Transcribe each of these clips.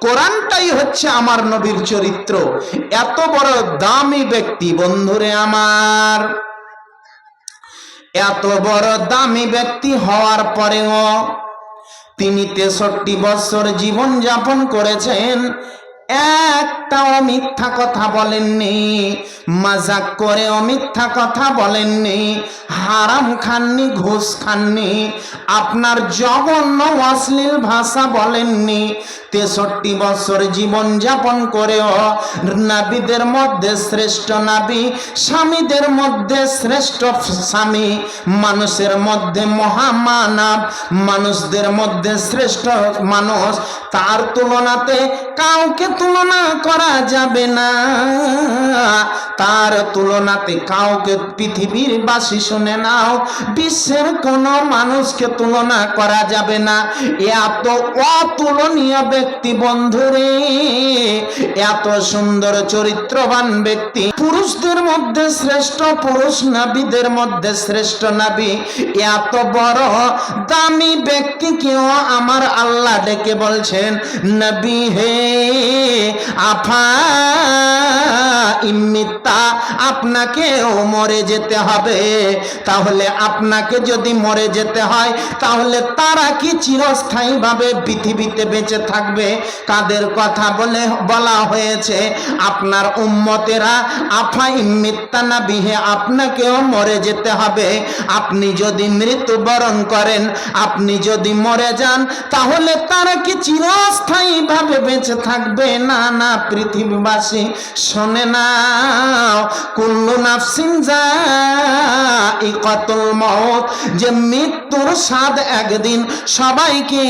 কোরআনটাই হচ্ছে আমার নবীর চরিত্র। এত বড় দামি ব্যক্তি, বন্ধুরে আমার। এত বড় দামি ব্যক্তি হওয়ার পরেও তিনি তেষট্টি বছর জীবন যাপন করেছেন। একটাও মিথ্যা কথা বলেননি, মাজাক করে অমিথ্যা কথা বলেননি, হারাম খাননি, ঘুষ খাননি, আপনার জঘন্য অশ্লীল ভাষা বলেননি তেষট্টি বছর জীবন যাপন করেও নাবিদের মধ্যে শ্রেষ্ঠ নাবি, স্বামীদের মধ্যে শ্রেষ্ঠ স্বামী, মানুষের মধ্যে মহামানব, মানুষদের মধ্যে শ্রেষ্ঠ মানুষ, তার তুলনাতে কাউকে তুলনা করা যাবে না। তার তুলনাতে কাউকে পৃথিবীর বাসী শুনে নাও, বিশ্বের কোনো মানুষকে তুলনা করা যাবে না। এত অতুলনীয় ব্যক্তি বন্ধুরে, এত সুন্দর চরিত্রবান ব্যক্তি। পুরুষদের মধ্যে শ্রেষ্ঠ, পুরুষ নাবিদের মধ্যে শ্রেষ্ঠ নাবি। এত বড় দামি ব্যক্তিকেও আমার আল্লাহ ডেকে বলছেন, নবী হে আফা ইমিতা আপনাকেও মরে যেতে হবে। তাহলে আপনাকে যদি মরে যেতে হয়, তাহলে তারা কি চিরস্থায়ীভাবে পৃথিবীতে বেঁচে থাকবে? কাদের কথা বলে, বলা হয়েছে, আপনার উম্মতেরা, আফা মিথ্যা না বিহে আপনাকেও মরে যেতে হবে। আপনি যদি মৃত্যুবরণ করেন, আপনি যদি মরে যান, তাহলে তারা কি চিরস্থায়ীভাবে বেঁচে থাকবে? না না, পৃথিবীবাসী, শোনে না কুল্লু নাফসিন যা মত যে মৃত্যুর স্বাদ একদিন সবাইকে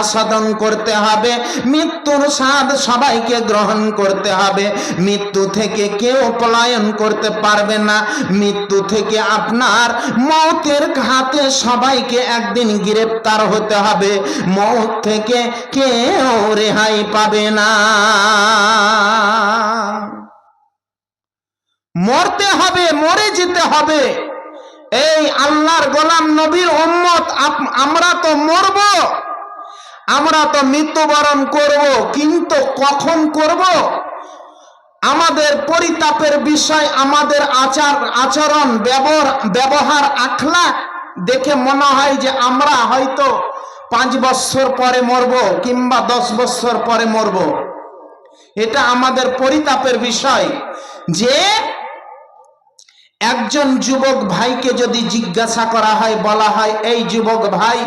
আস্বাদন করতে হবে, মৃত্যুর স্বাদ সবাইকে গ্রহণ করতে হবে। মৃত্যু থেকে কেউ পলায়ন করতে পারবে না, মৃত্যু থেকে আপনার মৌতের হাতে সবাইকে একদিন গ্রেপ্তার হতে হবে। মৌত থেকে কেউ রেহাই পাবে না। মরতে হবে, মরে যেতে হবে। এই আল্লাহর গোলাম নবীর উম্মত আমরা তো মরব, আমরা তো মৃত্যুবরণ করব, কিন্তু কখন করব? আমাদের পরিতাপের বিষয়, আমাদের আচার, আচরণ, ব্যবহার ব্যবহার আখলাক দেখে মনে হয় যে আমরা হয়তো পাঁচ বছর পরে মরব কিংবা দশ বছর পরে মরব। এটা আমাদের পরিতাপের বিষয় যে একজন যুবক ভাইকে যদি জিজ্ঞাসা করা হয়, বলা হয়, এই যুবক ভাই,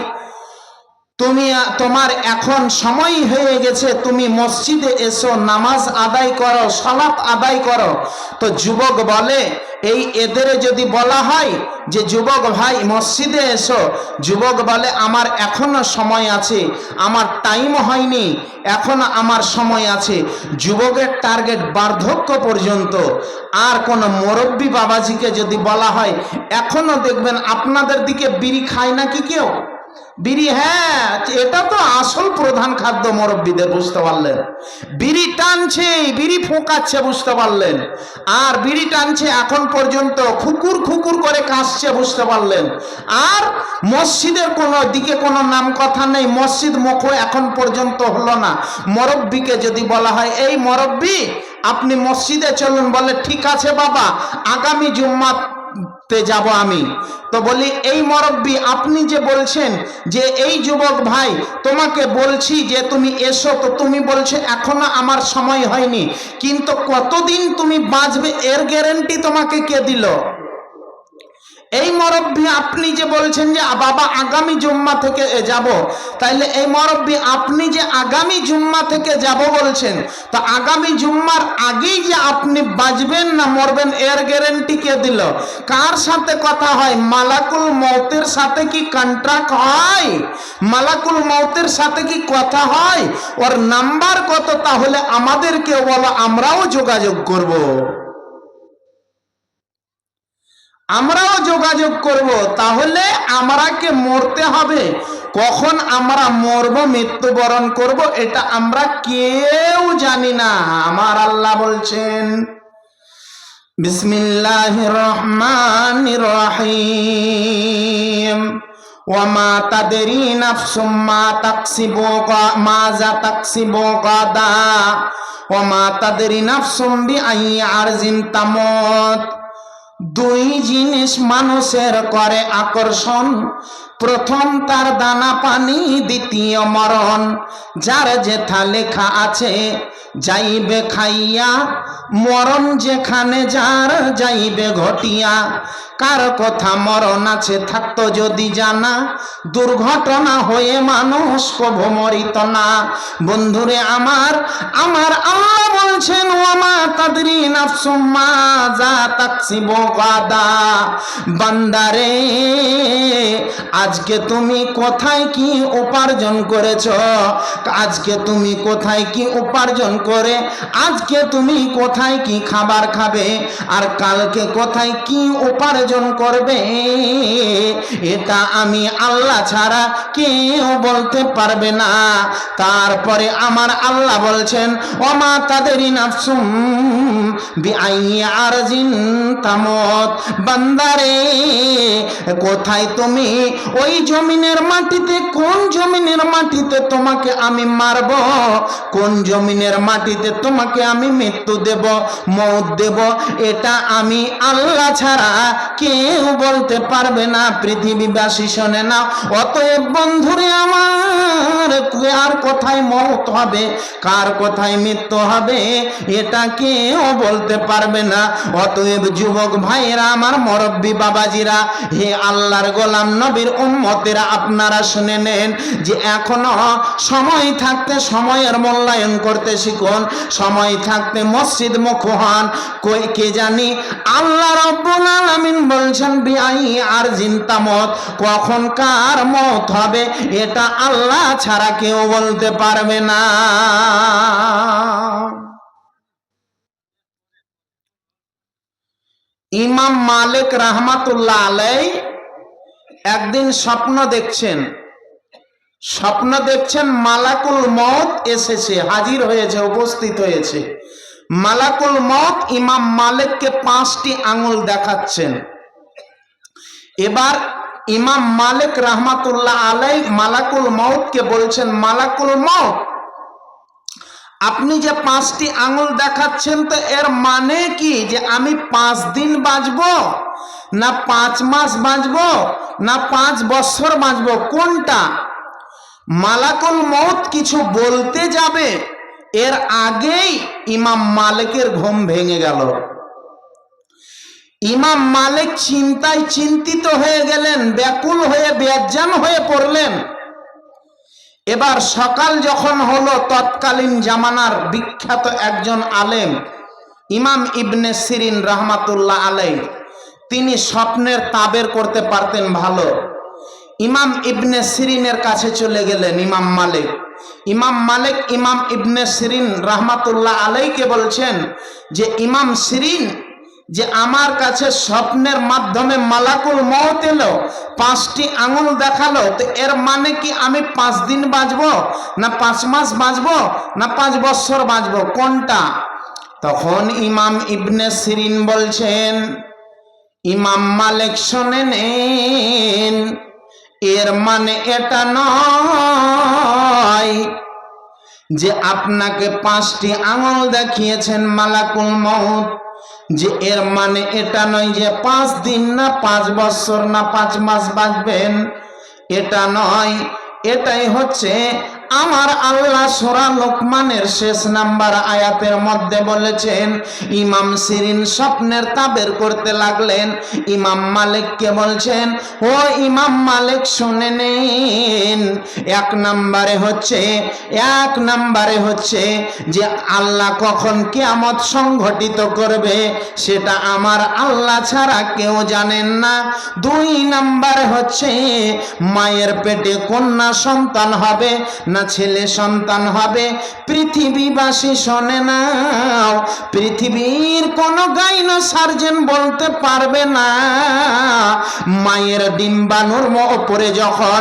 তুমি তোমার এখন সময় হয়ে গেছে, তুমি মসজিদে এসো, নামাজ আদায় করো, সালাত আদায় করো। তো যুবক বলে এই এদের যদি বলা হয় যে, যুবক ভাই, মসজিদে এসো। যুবক বলে, আমার এখনও সময় আছে। আমার টাইম হয়নি। এখন আমার সময় আছে। যুবকের টার্গেট বার্ধক্য পর্যন্ত। আর কোনো মুরব্বী বাবাজিকে যদি বলা হয়, এখনও দেখবেন আপনাদের দিকে বিড়ি খায় নাকি কেউ? বিড়ি হ্যাঁ এটা তো আসল প্রধান খাদ্য মুরব্বীদের, বুঝতে পারলেন। বিড়ি টানছে, বিড়ি ফোঁকাচ্ছে, বুঝতে পারলেন। আর বিড়ি টানছে, এখন পর্যন্ত খুকুর খুকুর করে কাশছে, বুঝতে পারলেন। আর মসজিদের কোনো দিকে কোনো নাম কথা নেই, মসজিদ মুখ এখন পর্যন্ত হলো না। মুরব্বীকে যদি বলা হয়, এই মুরব্বী, আপনি মসজিদে চলুন, বলে, ঠিক আছে বাবা, আগামী জুম্মা তে যাব আমি। তো বলি, এই মরব্বী, আপনি যে বলছেন যে এই যুবক ভাই, তোমাকে বলছি যে তুমি এসো, তো তুমি বলছো এখনও আমার সময় হয়নি। কিন্তু কতদিন তুমি বাঁচবে এর গ্যারেন্টি তোমাকে কে দিল? এই মরব্বী আপনি যে বলছেন যে বাবা, আগামী জুম্মা থেকে যাব। তাইলে এই মরব্বী আপনি যে আগামী জুম্মা থেকে যাব বলছেন, তো আগামী জুম্মার আগেই যে আপনি বাঁচবেন না মরবেন, এর গ্যারেন্টি কে দিল? কার সাথে কথা হয়? মালাকুল মৌতের সাথে কি কন্ট্রাক্ট হয়? মালাকুল মৌতের সাথে কি কথা হয়? ওর নাম্বার কত? তাহলে আমাদেরকে বলো, আমরাও যোগাযোগ করব। আমরাও যোগাযোগ করব, তাহলে আমরাকে মরতে হবে। কখন আমরা মরব, মৃত্যুবরণ করব, এটা আমরা কেউ জানি না। আমার আল্লাহ বলছেন বিসমিল্লাহ রহমান রহিম। ওয়ামা তাদেরই নাফসুম মা তাকসিবু মাজা তাকসিবু গাদা ওয়ামা তাদেরই নাফসুম বিআই আরজিন তামত। দুই জিনিস মানুষের করে আকর্ষণ। প্রথম তার দানা পানি, দ্বিতীয় মরণ। যার যেথা লেখা আছে যাইবে খাইয়া মরণ যেখানে যার যাইবে ঘটিয়া। কার কথা মরণ আছে থাকতো যদি জানা, দুর্ঘটনা হয়ে মানুষ কভু মরিত না। বন্ধুরে আমার আমার আল্লাহ বলছেন ওমা তাদরি নাফসুম্মা যা তাকসিব গাদা। বান্দারে, আজকে তুমি কোথায় কি উপার্জন করেছ? আজকে তুমি কোথায় কি উপার্জন করে, আজকে তুমি কোথায় কি খাবার খাবে, আর কালকে কোথায় কি উপার্জন করবে, এটা আমি আল্লাহ ছাড়া কেউ বলতে পারবে না। তারপরে আমার আল্লাহ বলছেন, ওমা তাদেরই নাফসুম তামত। বান্দারে, কোথায় তুমি? ওই জমিনের মাটিতে, কোন জমিনের মাটিতে তোমাকে আমি মারব? কোন জমিনের মাটিতে তোমাকে আমি মৃত্যু দেব, মৌত দেব। এটা আমি আল্লাহ ছাড়া কেউ বলতে পারবে না, পৃথিবীবাসী শোনে না। অতএব বন্ধুরে আমার আর কোথায় মৌত হবে, কার কোথায় মৃত্যু হবে, এটা কেউ বলতে পারবে না। অতএব যুবক ভাইয়েরা, আমার মরব্বী বাবাজিরা, হে আল্লাহর গোলাম নবীর উম্মতেরা, আপনারা শুনে নেন যে এখনও সময় থাকতে সময়ের মূল্যায়ন করতে শিখুন সময় থাকতে মসজিদ মুখ হন কই কে জানি? আল্লাহ রব্বুল আলামিন বলছেন, বিআই আর জিন্তামত কখন কার মত হবে? এটা আল্লাহ ছাড়া কেউ বলতে পারবে না। ইমাম মালিক রাহমাতুল্লাহ আলাই একদিন স্বপ্ন দেখছেন স্বপ্ন দেখছেন মালাকুল মত এসেছে, হাজির হয়েছে, উপস্থিত হয়েছে। মালাকুল মত ইমাম মালিককে পাঁচটি আঙুল দেখাচ্ছেন। এবার ইমাম মালিক রাহমাতুল্লাহ আলাই মালাকুল মৌতকে বলছেন, মালাকুল মৌত আপনি যে পাঁচটি আঙুল দেখাচ্ছেন তো এর মানে কি? যে আমি পাঁচ দিন বাঁচব, না পাঁচ মাস বাঁচব, না পাঁচ বছর বাঁচব? কোনটা? মালাকুল মত কিছু বলতে যাবে, এর আগেই ইমাম মালিকের ঘুম ভেঙে গেল। ইমাম মালিক চিন্তায় চিন্তিত হয়ে গেলেন, ব্যাকুল হয়ে, বেজ্জান হয়ে পড়লেন। এবার সকাল যখন হলো, তৎকালীন জামানার বিখ্যাত একজন আলেম, ইমাম ইবনে সিরিন রহমাতুল্লাহ আলাই তিনি স্বপ্নের তাবের করতে পারতেন ভালো। ইমাম ইবনে সিরিনের কাছে চলে গেলেন, ইমাম মালিক। ইমাম মালিক, ইমাম ইবনে সিরিন রহমাতুল্লাহ আলাইকে বলছেন যে, ইমাম সিরিন, যে আমার কাছে স্বপ্নের মাধ্যমে মালাকুল মত এলো, পাঁচটি আঙুল দেখাল, তো এর মানে কি আমি পাঁচ দিন বাঁচবো, না পাঁচ মাস বাঁচবো, না পাঁচ বছর বাঁচবো? কোনটা? তখন ইমাম ইবনে সিরিন বলছেন, ইমাম মালিক শোনে নেন এর মানে এটা নয় যে আপনাকে পাঁচটি আঙুল দেখিয়েছেন মালাকুল মৌত যে এর মানে এটা নয় যে পাঁচ দিন না পাঁচ বছর না পাঁচ মাস বাঁচবেন। এটা নয়, এটাই হচ্ছে আমার আল্লাহ সোরা লোকমানের শেষ নাম্বার আয়াতের মধ্যে বলেছেন, ইমাম সিরিন স্বপ্নের তাবের করতে লাগলেন। ইমাম মালিককে বলছেন, ও ইমাম মালিক, শুনে নেন। এক নাম্বারে হচ্ছে, এক নাম্বারে হচ্ছে যে আল্লাহ কখন কেয়ামত সংঘটিত করবে, সেটা আমার আল্লাহ ছাড়া কেউ জানেন না। দুই নাম্বারে হচ্ছে, মায়ের পেটে কন্যা সন্তান হবে, না কন্যা ছেলে সন্তান হবে, পৃথিবীবাসী শোনে নাও, পৃথিবীর কোন গাইন সার্জেন বলতে পারবে না। মায়ের ডিম্বাণুর ওপরে যখন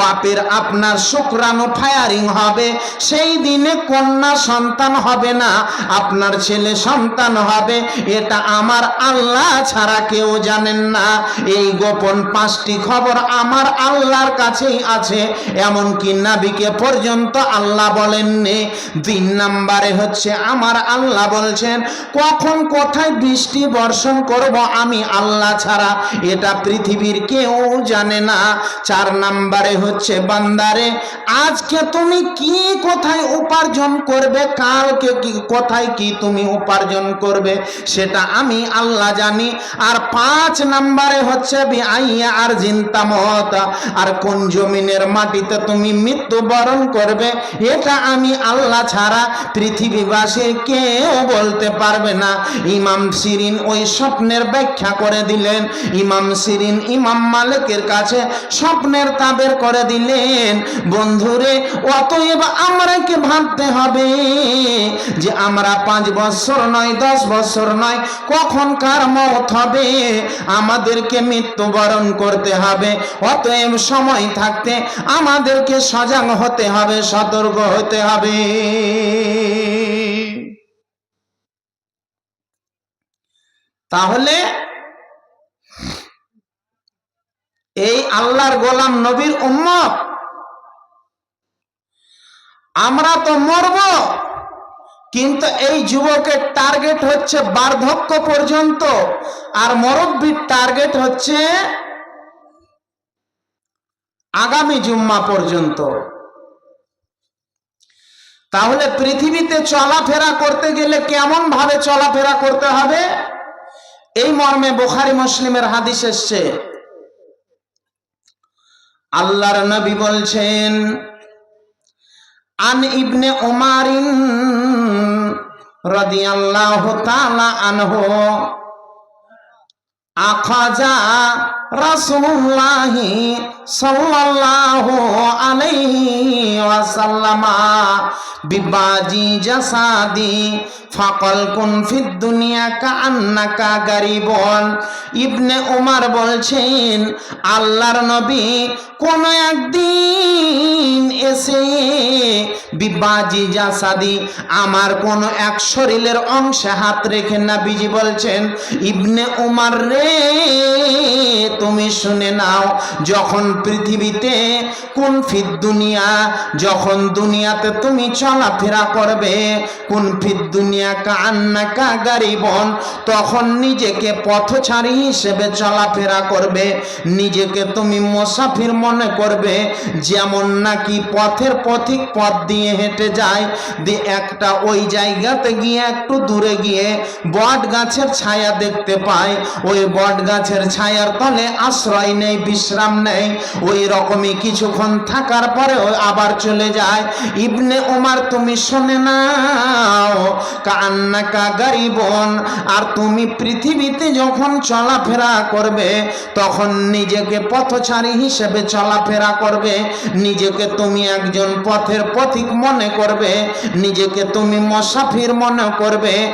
বাপের আপনার শুক্রাণু ফায়ারিং হবে, সেই দিনে কন্যা সন্তান হবে না, আপনার ছেলে সন্তান হবে, এটা আমার আল্লাহ ছাড়া কেউ জানেন না। এই গোপন পাঁচটি খবর আমার আল্লাহর কাছেই আছে, এমনকি নাবিকে পর্যন্ত আল্লাহ বলেননি। তিন নাম্বারে হচ্ছে, আমার আল্লাহ বলছেন, কখন কোথায় বৃষ্টি বর্ষণ করব আমি আল্লাহ ছাড়া? এটা পৃথিবীর কেউ জানে না। চার নাম্বারে হচ্ছে, বান্দারে, আজকে তুমি কি কোথায় উপার্জন করবে? কালকে কি, কোথায় কি তুমি উপার্জন করবে? সেটা আমি আল্লাহ জানি। আর পাঁচ নাম্বারে হচ্ছে আইয়া আর জিন্তামত আর কোন জমিনের মাটিতে তুমি মৃত্যুবরণ করবে, এটা আমি আল্লাহ ছাড়া পৃথিবীবাসীর কেউ বলতে পারবে না। ইমাম সিরিন ওই স্বপ্নের ব্যাখ্যা করে দিলেন। ইমাম সিরিন ইমাম মালিকের কাছে স্বপ্নের তাবের করে দিলেন, বন্ধুরে, অতএব আমরাকে ভাবতে হবে যে আমরা পাঁচ বছর নয়, দশ বছর নয় কখন কার মত হবে। আমাদেরকে মৃত্যুবরণ করতে হবে। অতএব সময় থাকতে আমাদেরকে সজাগ হতে হবে। সতর্ক হতে হবে। তাহলে এই আল্লাহর গোলাম নবীর উম্মত, আমরা তো মরব, কিন্তু এই যুবকের টার্গেট হচ্ছে বার্ধক্য পর্যন্ত, আর মরব্বীর টার্গেট হচ্ছে আগামী জুম্মা পর্যন্ত। তাহলে পৃথিবীতে চলাফেরা করতে গেলে কেমন ভাবে চলাফেরা করতে হবে? এই মর্মে বোখারি মুসলিমের হাদিস এসছে। আল্লাহর নবী বলছেন, আন ইবনে উমারিন রাদিয়াল্লাহু তাআলা আনহু আখাজা রাসূলুল্লাহি সাল্লাল্লাহু আলাইহি ওয়াসাল্লামা বিবাজি জাসাদি ফাকল কুন ফিদ দুনিয়া কান্নাকা গারিবন। ইবনে উমার বলছেন, আল্লাহর নবী কোন একদিন এসে বিবাজি জাসাদি আমার কোন এক শরীরের অংশে হাত রেখে নাবিজি বলছেন, ইবনে উমার রে তুমি শুনে নাও, যখন পৃথিবীতে কোন ফিদ দুনিয়া, যখন দুনিয়াতে তুমি চলাফেরা করবে, কোন ফিদ দুনিয়া কান্না কা গারিবন তখন নিজেকে পথচারী হিসেবে চলাফেরা করবে, নিজেকে তুমি মুসাফির মনে করবে, যেমন নাকি পথের পথিক পথ দিয়ে হেঁটে যায়, দিয়ে একটা ওই জায়গাতে গিয়ে একটু দূরে গিয়ে বট গাছের ছায়া দেখতে পায়, ওই বট গাছের ছায়ার তলে আশ্রয় নেই, বিশ্রাম নেই। ওই রকমই কিছুক্ষণ থাকার পরে আবার চলে যায়। ইবনে উমার, তুমি শোনে নাও, কান্নাকা গারিবন। আর তুমি পৃথিবীতে যখন চলাফেরা করবে, তখন নিজেকে পথচারী হিসেবে চলাফেরা করবে। নিজেকে তুমি একজন পথের পথিক মনে করবে। নিজেকে তুমি মসাফির মনে করবে।